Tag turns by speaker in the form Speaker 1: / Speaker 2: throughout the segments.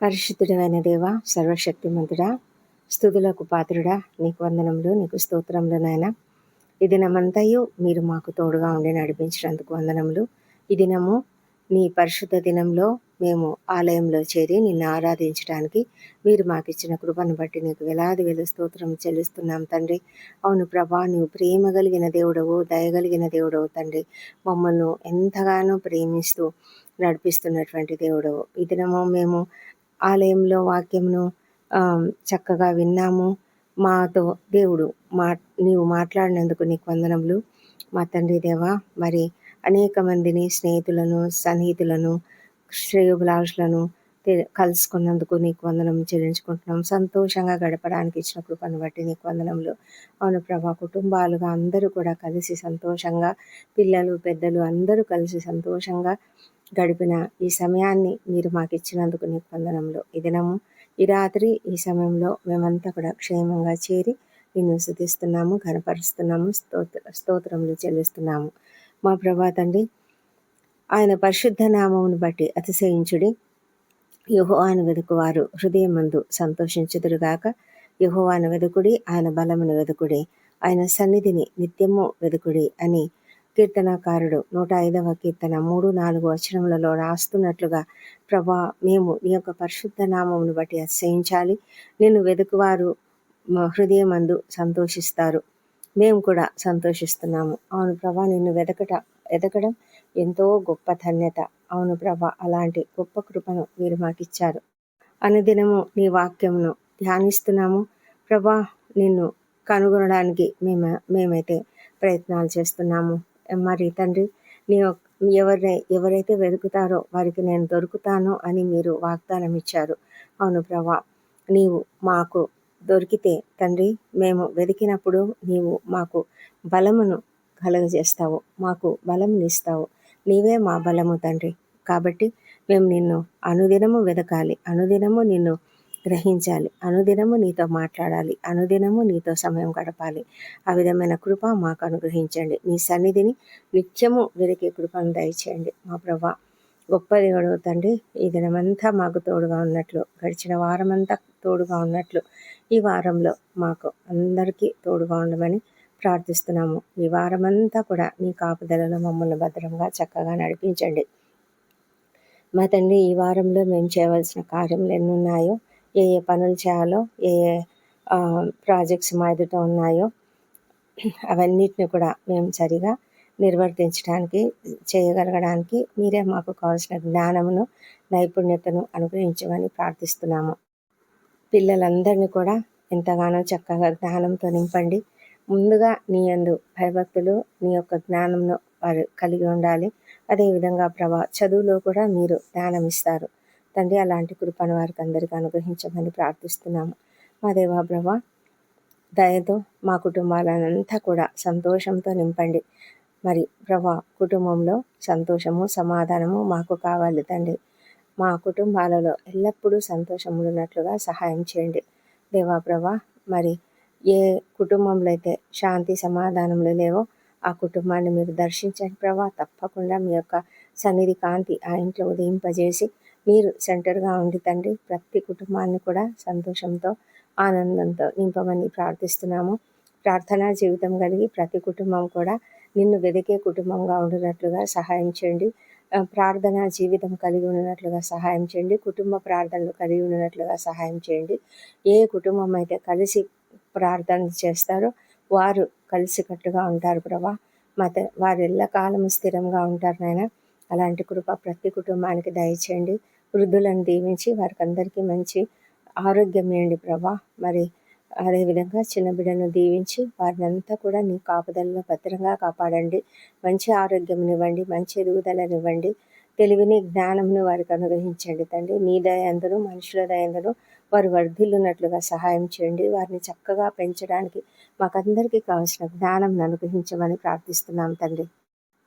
Speaker 1: పరిశుద్ధుడైన దేవ సర్వశక్తిమంతుడా స్థుతులకు పాత్రుడా నీకు వందనములు నీకు స్తోత్రములు నాయన. ఈ దినమంతయు మీరు మాకు తోడుగా ఉండి నడిపించినందుకు వందనములు. ఈ దినము నీ పరిశుద్ధ దినంలో మేము ఆలయంలో చేరి నిన్ను ఆరాధించడానికి మీరు మాకు ఇచ్చిన కృపను బట్టి నీకు వేలాది వేల స్తోత్రం చెల్లిస్తున్నాం తండ్రి. అవును ప్రభా నువ్వు ప్రేమ కలిగిన దేవుడవు దయగలిగిన దేవుడవు తండ్రి. మమ్మల్ని ఎంతగానో ప్రేమిస్తూ నడిపిస్తున్నటువంటి దేవుడవు. ఈ దినము మేము ఆలయంలో వాక్యమును చక్కగా విన్నాము. మాతో దేవుడు మా నీవు మాట్లాడినందుకు నీకు వందనములు. మా తండ్రి దేవా మరి అనేక మందిని స్నేహితులను సన్నిహితులను శ్రేయోభిలాషులను కలుసుకున్నందుకు నీకు వందనం చెల్లించుకుంటున్నాం. సంతోషంగా గడపడానికి ఇచ్చిన కృపను బట్టి నీకు వందనములు. అవును ప్రభా కుటుంబాలుగా అందరూ కూడా కలిసి సంతోషంగా పిల్లలు పెద్దలు అందరూ కలిసి సంతోషంగా గడిపిన ఈ సమయాన్ని మీరు మాకు ఇచ్చినందుకు నీకు వందనములు. ఈ దినము ఈ రాత్రి ఈ సమయంలో మేమంతా కూడా క్షేమంగా చేరి నిన్ను శుద్ధిస్తున్నాము కనపరుస్తున్నాము స్తోత్ర స్తోత్రములు చెల్లిస్తున్నాము. మా ప్రభా తండ్రి ఆయన పరిశుద్ధ నామమును బట్టి అతిశయించుడి. యహోవాను వెదుకువారు హృదయమందు సంతోషించుదురుగాక. యహోవాను వెదుకుడి ఆయన బలమును వెదుకుడి. ఆయన సన్నిధిని నిత్యము వెదుకుడి అని కీర్తనాకారుడు. నూట ఐదవ కీర్తన. మూడు నాలుగు వచనములలో రాస్తున్నట్లుగా ప్రభా మేము నీ యొక్క పరిశుద్ధ నామమును బట్టి అతిశయించాలి నిన్ను వెతుకువారు హృదయమందు సంతోషిస్తారు. మేము కూడా సంతోషిస్తున్నాము. అవును ప్రభా నిన్ను వెతకట ఎదగడం ఎంతో గొప్ప ధన్యత. అవును ప్రభా అలాంటి గొప్ప కృపను మీరు మాకిచ్చారు. అనుదినము నీ వాక్యమును ధ్యానిస్తున్నాము. ప్రభా నిన్ను కనుగొనడానికి మేము మేమైతే ప్రయత్నాలు చేస్తున్నాము. మరి తండ్రి నేను ఎవరి ఎవరైతే వెతుకుతారో వారికి నేను దొరుకుతాను అని మీరు వాగ్దానం ఇచ్చారు అవును ప్రభా నీవు మాకు దొరికితే తండ్రి మేము వెతికినప్పుడు నీవు మాకు బలమును కలుగజేస్తావు మాకు బలమునిస్తావు నీవే మా బలము తండ్రి. కాబట్టి మేము నిన్ను అనుదినము వెతకాలి అనుదినము నిన్ను గ్రహించాలి. అనుదినము నీతో మాట్లాడాలి. అనుదినము నీతో సమయం గడపాలి. ఆ విధమైన కృప మాకు అనుగ్రహించండి. నీ సన్నిధిని నిత్యము వెలికే కృపను దయచేయండి. మా ప్రభా గొప్ప దేవుడు తండ్రి ఈ దినమంతా మాకు తోడుగా ఉన్నట్లు గడిచిన వారమంతా తోడుగా ఉన్నట్లు ఈ వారంలో మాకు అందరికీ తోడుగా ఉండమని ప్రార్థిస్తున్నాము. ఈ వారమంతా కూడా నీ కాపుదలలో మమ్మల్ని భద్రంగా చక్కగా నడిపించండి. మా తండ్రి ఈ వారంలో మేము చేయవలసిన కార్యములు ఎన్ని ఉన్నాయో ఏ ఏ పనులు చేయాలో ఏ ఏ ప్రాజెక్ట్స్ మా ఎదుట ఉన్నాయో అవన్నిటిని కూడా మేము సరిగా నిర్వర్తించడానికి చేయగలగడానికి మీరే మాకు కావాల్సిన జ్ఞానమును నైపుణ్యతను అనుగ్రహించమని ప్రార్థిస్తున్నాము. పిల్లలందరినీ కూడా ఎంతగానో చక్కగా జ్ఞానంతో నింపండి. ముందుగా నీ అందు భయభక్తులు నీ యొక్క జ్ఞానంను వారు కలిగి ఉండాలి. అదేవిధంగా ప్రభా చదువులో కూడా మీరు జ్ఞానం ఇస్తారు తండ్రి అలాంటి కృపను వారికి అందరికీ అనుగ్రహించమని ప్రార్థిస్తున్నాము. మా దేవా ప్రభా దయతో మా కుటుంబాలనంతా కూడా సంతోషంతో నింపండి. మరి ప్రభా కుటుంబంలో సంతోషము సమాధానము మాకు కావాలి తండ్రి. మా కుటుంబాలలో ఎల్లప్పుడూ సంతోషములున్నట్లుగా సహాయం చేయండి. దేవా ప్రభా మరి ఏ కుటుంబంలో అయితే శాంతి సమాధానములు లేవో ఆ కుటుంబాన్ని మీరు దర్శించండి ప్రభా. తప్పకుండా మీ యొక్క సన్నిధి కాంతి ఆ ఇంట్లో ఉదయింపజేసి మీరు సెంటర్గా ఉండి తండ్రి ప్రతి కుటుంబాన్ని కూడా సంతోషంతో ఆనందంతో నింపమని ప్రార్థిస్తున్నాము. ప్రార్థనా జీవితం కలిగి ప్రతి కుటుంబం కూడా నిన్ను వెదికే కుటుంబంగా ఉండినట్లుగా సహాయం చేయండి. ప్రార్థనా జీవితం కలిగి ఉన్నట్లుగా సహాయం చేయండి. కుటుంబ ప్రార్థనలు కలిగి ఉన్నట్లుగా సహాయం చేయండి. ఏ కుటుంబం అయితే కలిసి ప్రార్థన చేస్తారో వారు కలిసికట్టుగా ఉంటారు ప్రభా. మత వారు ఎల్లకాలం స్థిరంగా ఉంటారు నాయన. అలాంటి కృప ప్రతి కుటుంబానికి దయచేయండి. వృద్ధులను దీవించి వారికి అందరికీ మంచి ఆరోగ్యం ఇవ్వండి ప్రభా. మరి అదేవిధంగా చిన్న బిడ్డను దీవించి వారిని అంతా కూడా నీ కాపుదలలో భద్రంగా కాపాడండి. మంచి ఆరోగ్యంనివ్వండి మంచి ఎదుగుదలనివ్వండి. తెలివిని జ్ఞానమును వారికి అనుగ్రహించండి తండ్రి. నీ దయందును మనుషుల దయందును వారు వర్ధిల్లున్నట్లుగా సహాయం చేయండి. వారిని చక్కగా పెంచడానికి మాకందరికీ కావాల్సిన జ్ఞానం అనుగ్రహించమని ప్రార్థిస్తున్నాం తండ్రి.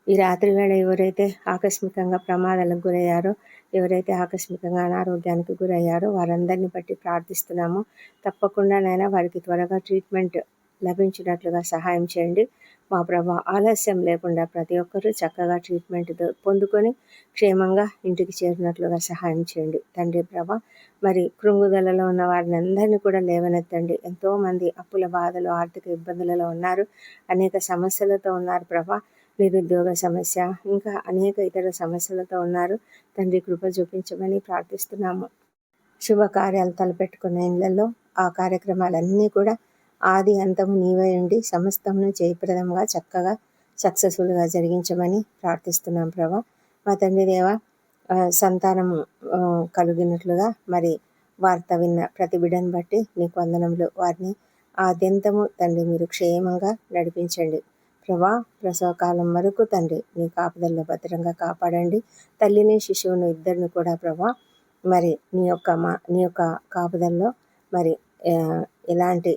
Speaker 1: ఈ రాత్రి వేళ ఎవరైతే ఆకస్మికంగా ప్రమాదాలకు గురయ్యారో ఎవరైతే ఆకస్మికంగా అనారోగ్యానికి గురయ్యారో వారందరిని బట్టి ప్రార్థిస్తున్నాము. తప్పకుండానైనా వారికి త్వరగా ట్రీట్మెంట్ లభించినట్లుగా సహాయం చేయండి. మా ప్రభా ఆలస్యం లేకుండా ప్రతి ఒక్కరూ చక్కగా ట్రీట్మెంట్ పొందుకొని క్షేమంగా ఇంటికి చేరినట్లుగా సహాయం చేయండి. తండ్రి ప్రభా మరి కృంగుదలలో ఉన్న వారిని అందరినీ కూడా లేవనెత్తండి. ఎంతోమంది అప్పుల బాధలు ఆర్థిక ఇబ్బందులలో ఉన్నారు. అనేక సమస్యలతో ఉన్నారు ప్రభా. నిరుద్యోగ సమస్య ఇంకా అనేక ఇతర సమస్యలతో ఉన్నారు. తండ్రి కృప చూపించమని ప్రార్థిస్తున్నాము. శుభకార్యాలు తలపెట్టుకున్న ఇళ్ళలో ఆ కార్యక్రమాలన్నీ కూడా ఆది అంతము నీవై ఉండి సమస్తమును జయప్రదంగా చక్కగా సక్సెస్ఫుల్గా జరిగించమని ప్రార్థిస్తున్నాం ప్రభా. మా తండ్రి దేవ సంతానము కలిగినట్లుగా మరి వార్త విన్న ప్రతి బిడ్డను బట్టి నీకు వందనములు. వారిని ఆద్యంతము తండ్రి మీరు క్షేమంగా నడిపించండి. ప్రభా ప్రసవకాలం వరకు తండ్రి నీ కాపుదల్లో భద్రంగా కాపాడండి. తల్లిని శిశువును ఇద్దరిని కూడా ప్రభా మరి నీ యొక్క మా నీ యొక్క కాపుదల్లో మరి ఎలాంటి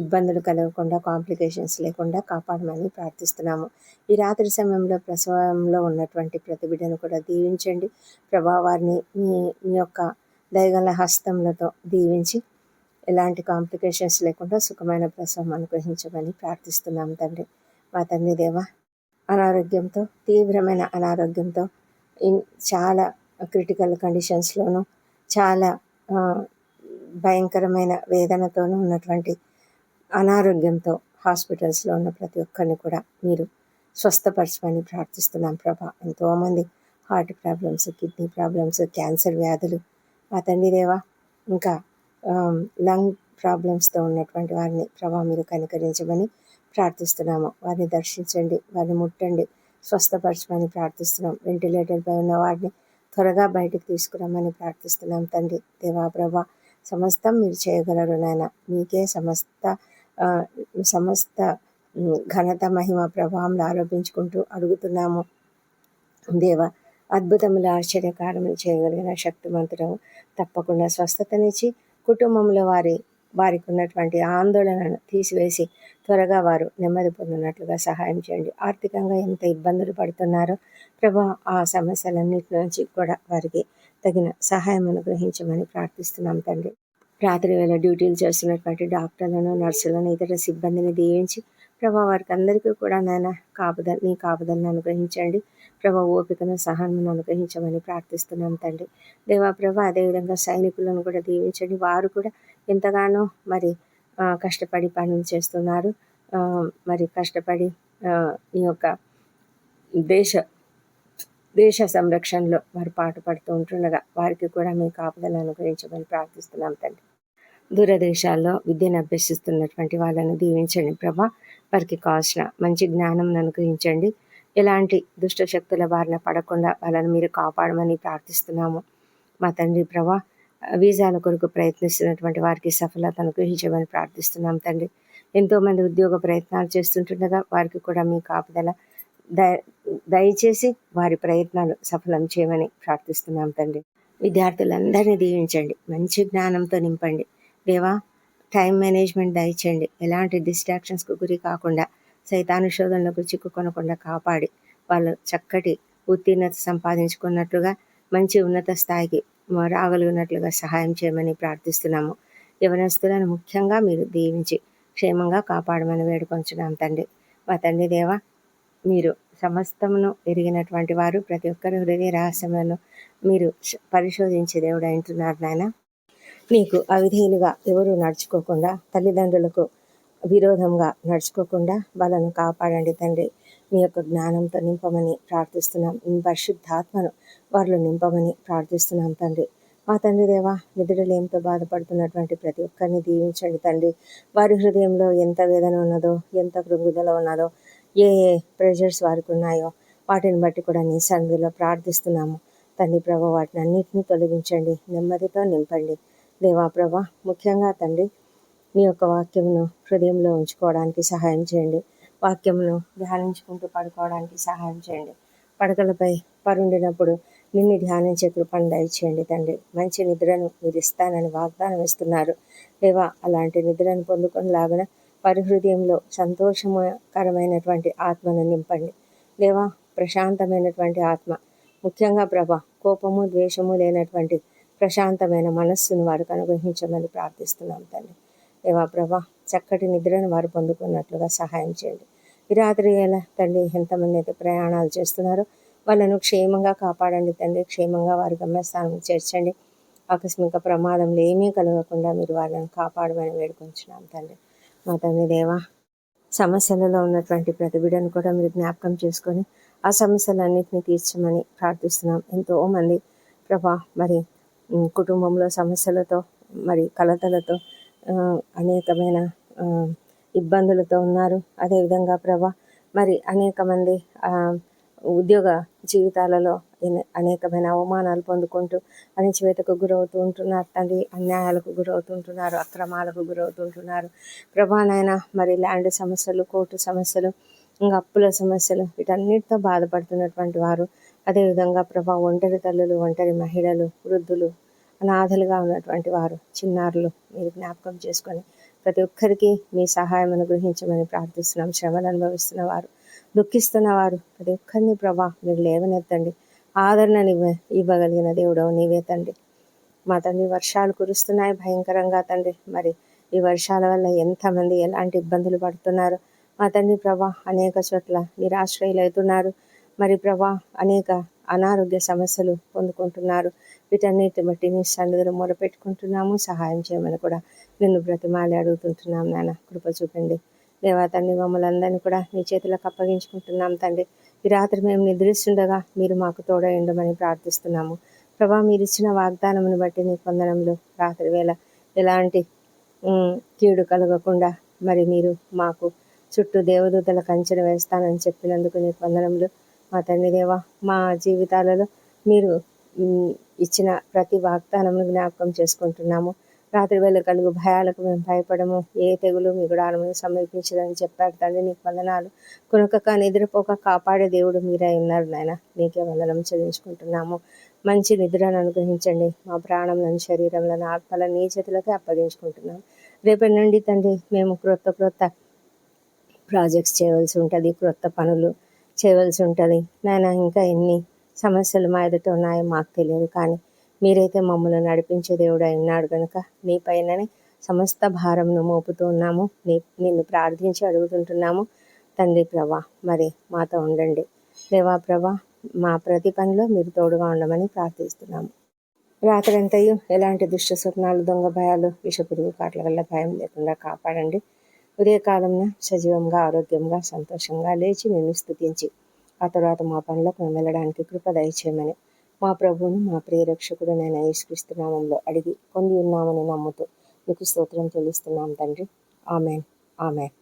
Speaker 1: ఇబ్బందులు కలగకుండా కాంప్లికేషన్స్ లేకుండా కాపాడమని ప్రార్థిస్తున్నాము. ఈ రాత్రి సమయంలో ప్రసవంలో ఉన్నటువంటి ప్రతి బిడ్డను కూడా దీవించండి. ప్రభా వారిని మీ మీ యొక్క దయగల హస్తములతో దీవించి ఎలాంటి కాంప్లికేషన్స్ లేకుండా సుఖమైన ప్రసవం అనుగ్రహించమని ప్రార్థిస్తున్నాము తండ్రి. మా తండ్రి దేవ అనారోగ్యంతో తీవ్రమైన అనారోగ్యంతో చాలా క్రిటికల్ కండిషన్స్లోనూ చాలా భయంకరమైన వేదనతోనూ ఉన్నటువంటి అనారోగ్యంతో హాస్పిటల్స్లో ఉన్న ప్రతి ఒక్కరిని కూడా మీరు స్వస్థపరచమని ప్రార్థిస్తున్నాం ప్రభా. ఎంతోమంది heart problems kidney problems cancer వ్యాధులు మా తండ్రి దేవా ఇంకా లంగ్ ప్రాబ్లమ్స్తో ఉన్నటువంటి వారిని ప్రభా మీరు కనికరించమని ప్రార్థిస్తున్నాము. వారిని దర్శించండి వారిని ముట్టండి స్వస్థపరచమని ప్రార్థిస్తున్నాం. వెంటిలేటర్పై ఉన్న వారిని త్వరగా బయటకు తీసుకురమ్మని ప్రార్థిస్తున్నాం తండ్రి. దేవా ప్రభా సమస్తం మీరు చేయగలరు నాయన. మీకే సమస్త సమస్త ఘనత మహిమ ప్రభావం ఆరోపించుకుంటూ అడుగుతున్నాము. దేవ అద్భుతములు ఆశ్చర్యకారములు చేయగలిగిన శక్తివంతుడము తప్పకుండా స్వస్థతనిచ్చి కుటుంబంలో వారి వారికి ఉన్నటువంటి ఆందోళనను తీసివేసి త్వరగా వారు నెమ్మది పొందినట్లుగా సహాయం చేయండి. ఆర్థికంగా ఎంత ఇబ్బందులు పడుతున్నారో ప్రభా ఆ సమస్యలన్నిటి నుంచి కూడా వారికి తగిన సహాయం అనుగ్రహించమని ప్రార్థిస్తున్నాం తండ్రి. రాత్రి వేళ డ్యూటీలు చేస్తున్నటువంటి డాక్టర్లను నర్సులను ఇతర సిబ్బందిని దీవించి ప్రభా వారికి అందరికీ కూడా నాయన కాపుదల నీ కాపుదలను అనుగ్రహించండి. ప్రభా ఓపికను సహనం అనుగ్రహించమని ప్రార్థిస్తున్నాం తండ్రి. దేవా ప్రభా అదేవిధంగా సైనికులను కూడా దీవించండి. వారు కూడా ఎంతగానో మరి కష్టపడి పనులు చేస్తున్నారు. మరి కష్టపడి ఈ యొక్క దేశ దేశ సంరక్షణలో వారు పాటుపడుతూ ఉంటుండగా వారికి కూడా మీ కాపుదలను అనుగ్రహించమని ప్రార్థిస్తున్నాం తండ్రి. దూరదేశాల్లో విద్యను అభ్యసిస్తున్నటువంటి వాళ్ళని దీవించండి ప్రభా. వారికి కావాల్సిన మంచి జ్ఞానం అనుగ్రహించండి. ఎలాంటి దుష్ట శక్తుల బారిన పడకుండా వాళ్ళని మీరు కాపాడమని ప్రార్థిస్తున్నాము. మా తండ్రి ప్రభా వీసాల కొరకు ప్రయత్నిస్తున్నటువంటి వారికి సఫలత అనుగ్రహించమని ప్రార్థిస్తున్నాం తండ్రి. ఎంతోమంది ఉద్యోగ ప్రయత్నాలు చేస్తుంటుండగా వారికి కూడా మీ కాపుదల దయచేసి వారి ప్రయత్నాలు సఫలం చేయమని ప్రార్థిస్తున్నాం తండ్రి. విద్యార్థులందరినీ దీవించండి. మంచి జ్ఞానంతో నింపండి. దేవా టైం మేనేజ్మెంట్ దయచేయండి. ఎలాంటి డిస్ట్రాక్షన్స్కు గురి కాకుండా సైతాను శోధనలకు చిక్కుకొనకుండా కాపాడి వాళ్ళు చక్కటి ఉత్తీర్ణత సంపాదించుకున్నట్లుగా మంచి ఉన్నత స్థాయికి రాగలిగినట్లుగా సహాయం చేయమని ప్రార్థిస్తున్నాము. యవనస్తులను ముఖ్యంగా మీరు దీవించి క్షేమంగా కాపాడమని వేడుకొంచున్నాం తండ్రి. మా తండ్రి దేవ మీరు సమస్తమును ఎరిగినటువంటి వారు ప్రతి ఒక్కరి హృదయ రహస్యములను మీరు పరిశోధించే దేవుడు అంటున్నారు నాయన. నీకు అవిధేయులుగా ఎవరు నడుచుకోకుండా తల్లిదండ్రులకు విరోధంగా నడుచుకోకుండా వాళ్ళను కాపాడండి తండ్రి. మీ యొక్క జ్ఞానంతో నింపమని ప్రార్థిస్తున్నాం. మీ పరిశుద్ధాత్మను వారిలో నింపమని ప్రార్థిస్తున్నాం తండ్రి. మా తండ్రి దేవా నిద్రలేమితో బాధపడుతున్నటువంటి ప్రతి ఒక్కరిని దీవించండి తండ్రి. వారి హృదయంలో ఎంత వేదన ఉన్నదో ఎంత కృంగుదల ఉన్నదో ఏ ఏ ప్రెషర్స్ వారికి ఉన్నాయో వాటిని బట్టి కూడా నీ సన్నిధిలో ప్రార్థిస్తున్నాము. తండ్రి ప్రభా వాటిని అన్నింటినీ తొలగించండి నెమ్మదితో నింపండి. దేవా ప్రభా ముఖ్యంగా తండ్రి మీ యొక్క వాక్యమును హృదయంలో ఉంచుకోవడానికి సహాయం చేయండి. వాక్యమును ధ్యానించుకుంటూ పడుకోవడానికి సహాయం చేయండి. పడకలపై పరుండినప్పుడు నిన్ను ధ్యానించే కృపను దయచేయండి తండ్రి. మంచి నిద్రను మీరు ఇస్తానని వాగ్దానం ఇస్తున్నారు. దేవా అలాంటి నిద్రను పొందుకునిలాగిన వారి పరిహృదయంలో సంతోషకరమైనటువంటి ఆత్మను నింపండి. దేవా ప్రశాంతమైనటువంటి ఆత్మ. ముఖ్యంగా ప్రభ కోపము ద్వేషము లేనటువంటి ప్రశాంతమైన మనస్సును వారికి అనుగ్రహించమని ప్రార్థిస్తున్నాం తండ్రి. దేవా ప్రభా చక్కటి నిద్రను వారు పొందుకున్నట్లుగా సహాయం చేయండి. ఈ రాత్రి వేళ తండ్రి ఎంతమంది అయితే ప్రయాణాలు చేస్తున్నారో వాళ్ళను క్షేమంగా కాపాడండి తండ్రి. క్షేమంగా వారి గమ్యస్థానం చేర్చండి. ఆకస్మిక ప్రమాదంలో ఏమీ కలగకుండా మీరు వాళ్ళని కాపాడమని వేడుకొంచున్నాం తండ్రి. మా తండ్రి దేవా సమస్యలలో ఉన్నటువంటి ప్రతి బిడ్డను కూడా మీరు జ్ఞాపకం చేసుకొని ఆ సమస్యలన్నింటినీ తీర్చమని ప్రార్థిస్తున్నాం. ఎంతో మంది ప్రభా మరి కుటుంబంలో సమస్యలతో మరి కలతలతో అనేకమైన ఇబ్బందులతో ఉన్నారు. అదేవిధంగా ప్రభా మరి అనేక మంది ఉద్యోగ జీవితాలలో అనేకమైన అవమానాలు పొందుకుంటూ అణచివేతకు గురవుతూ ఉంటున్నారు. తండ్రి అన్యాయాలకు గురవుతుంటున్నారు అక్రమాలకు గురవుతుంటున్నారు ప్రభానైనా మరి ల్యాండ్ సమస్యలు కోర్టు సమస్యలు ఇంకా అప్పుల సమస్యలు వీటన్నిటితో బాధపడుతున్నటువంటి వారు. అదేవిధంగా ప్రభా ఒంటరి తల్లులు ఒంటరి మహిళలు వృద్ధులు అనాథలుగా ఉన్నటువంటి వారు చిన్నారులు మీరు జ్ఞాపకం చేసుకొని ప్రతి ఒక్కరికి మీ సహాయం అనుగ్రహించమని ప్రార్థిస్తున్నాం. శ్రమలు అనుభవిస్తున్న వారు దుఃఖిస్తున్న వారు ప్రతి ఒక్కరిని ప్రభా మీరు లేవనెత్తండి. ఆదరణని ఇవ్వగలిగిన దేవుడవు నీవే తండ్రి. మా తండ్రి వర్షాలు కురుస్తున్నాయి భయంకరంగా తండ్రి. మరి ఈ వర్షాల వల్ల ఎంతమంది ఎలాంటి ఇబ్బందులు పడుతున్నారు? మా తండ్రి ప్రభా అనేక చోట్ల నిరాశ్రయులు అవుతున్నారు మరి ప్రభా అనేక అనారోగ్య సమస్యలు పొందుకుంటున్నారు. వీటన్నిటి బట్టి నీ సన్నిధిలో మొరపెట్టుకుంటున్నాము. సహాయం చేయమని కూడా నిన్ను బ్రతిమాలి అడుగుతుంటున్నాం నాన్న కృప చూపండి. దేవా తండ్రి మమ్మల్ని అందరినీ కూడా నీ చేతులకు అప్పగించుకుంటున్నాం తండ్రి. ఈ రాత్రి మేము నిద్రిస్తుండగా మీరు మాకు తోడయండమని ప్రార్థిస్తున్నాము. ప్రభా మీరు ఇచ్చిన వాగ్దానమును బట్టి నీ పొందడంలో రాత్రి వేళ ఎలాంటి కీడు కలగకుండా మరి మీరు మాకు చుట్టూ దేవదూతల కంచెను వేస్తానని చెప్పినందుకు నీ వందనములు మా తండ్రి దేవ. మా జీవితాలలో మీరు ఇచ్చిన ప్రతి వాగ్దానమును జ్ఞాపకం చేసుకుంటున్నాము. రాత్రి వేళ కలుగు భయాలకు మేము భయపడము. ఏ తెగులు మీ గుడారమును సమీపించదని చెప్పారు తండ్రి. నీకు వందనాలు. కొనుకక నిద్రపోక కాపాడే దేవుడు మీరే ఉన్నారు నాయన. నీకే వందనం చెల్లించుకుంటున్నాము. మంచి నిద్రను అనుగ్రహించండి. మా ప్రాణంలను శరీరంలను ఆత్మలను నీ చేతులకే అప్పగించుకుంటున్నాం రేపటి నుండి తండ్రి మేము క్రొత్త క్రొత్త ప్రాజెక్ట్స్ చేయవలసి ఉంటుంది. క్రొత్త పనులు చేయవలసి ఉంటుంది. నాయన ఇంకా ఎన్ని సమస్యలు మా ఎదుట ఉన్నాయో మాకు తెలియదు. కానీ మీరైతే మమ్మల్ని నడిపించే దేవుడు అయి ఉన్నాడు కనుక నీ పైననే సమస్త భారంను మోపుతూ ఉన్నాము. నీ నిన్ను ప్రార్థించి అడుగుతుంటున్నాము. తండ్రి ప్రభా మరి మాతో ఉండండి. దేవా ప్రభా మా ప్రతి పనిలో మీరు తోడుగా ఉండమని ప్రార్థిస్తున్నాము. రాత్రంతయు ఎలాంటి దుష్ట స్వప్నాలు దొంగ భయాలు విషపురుగు కాట్ల వల్ల భయం లేకుండా కాపాడండి. ఉదయకాలంలో సజీవంగా ఆరోగ్యంగా సంతోషంగా లేచి నిన్ను స్థుతించి ఆ తర్వాత మా పనులకు మేము వెళ్ళడానికి కృప దయచేయమని మా ప్రభువును మా ప్రియరక్షకుడు నేను యేసుక్రీస్తునామంలో అడిగి పొంది ఉన్నామని నమ్ముతూ నీకు స్తోత్రం తెలుస్తున్నాం తండ్రి. ఆమెన్. ఆమెన్.